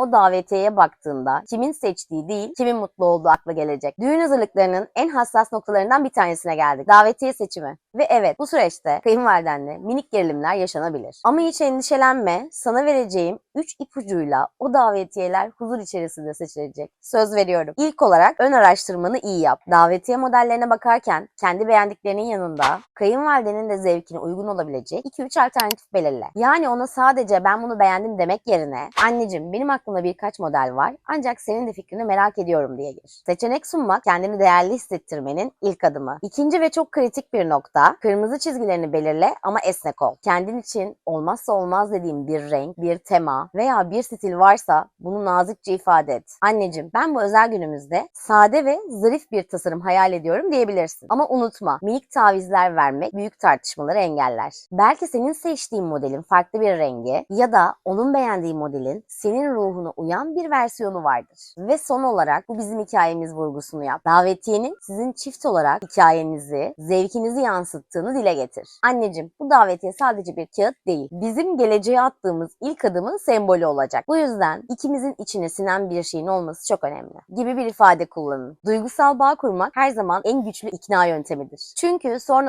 O davetiyeye baktığında kimin seçtiği değil, kimin mutlu olduğu akla gelecek. Düğün hazırlıklarının en hassas noktalarından bir tanesine geldik. Davetiye seçimi. Ve evet bu süreçte kayınvalidenle minik gerilimler yaşanabilir. Ama hiç endişelenme. Sana vereceğim 3 ipucuyla o davetiyeler huzur içerisinde seçilecek. Söz veriyorum. İlk olarak ön araştırmanı iyi yap. Davetiye modellerine bakarken kendi beğendiklerinin yanında kayınvalidenin de zevkine uygun olabilecek 2-3 alternatif belirle. Yani ona sadece ben bunu beğendim demek yerine anneciğim benim aklımda birkaç model var ancak senin de fikrini merak ediyorum diye gir. Seçenek sunmak kendini değerli hissettirmenin ilk adımı. İkinci ve çok kritik bir nokta kırmızı çizgilerini belirle ama esnek ol. Kendin için olmazsa olmaz dediğim bir renk, bir tema veya bir stil varsa bunu nazikçe ifade et. Anneciğim ben bu özel günümüzde sade ve zarif bir tasarım hayal ediyorum diyebilirsin. Ama unutma minik tavizler vermek büyük tartışmaları engeller. Belki senin seçtiğin modelin farklı bir rengi ya da onun beğendiği modelin senin ruhuna uyan bir versiyonu vardır. Ve son olarak bu bizim hikayemiz vurgusunu yap. Davetiyenin sizin çift olarak hikayenizi, zevkinizi yansıttığını dile getir. Anneciğim bu davetiye sadece bir kağıt değil. Bizim geleceğe attığımız ilk adımın sembolü olacak. Bu yüzden ikimizin içine sinen bir şeyin olması çok önemli. Gibi bir ifade kullanın. Duygusal bağ kurmak her zaman en güçlü ikna yöntemidir. Çünkü sonra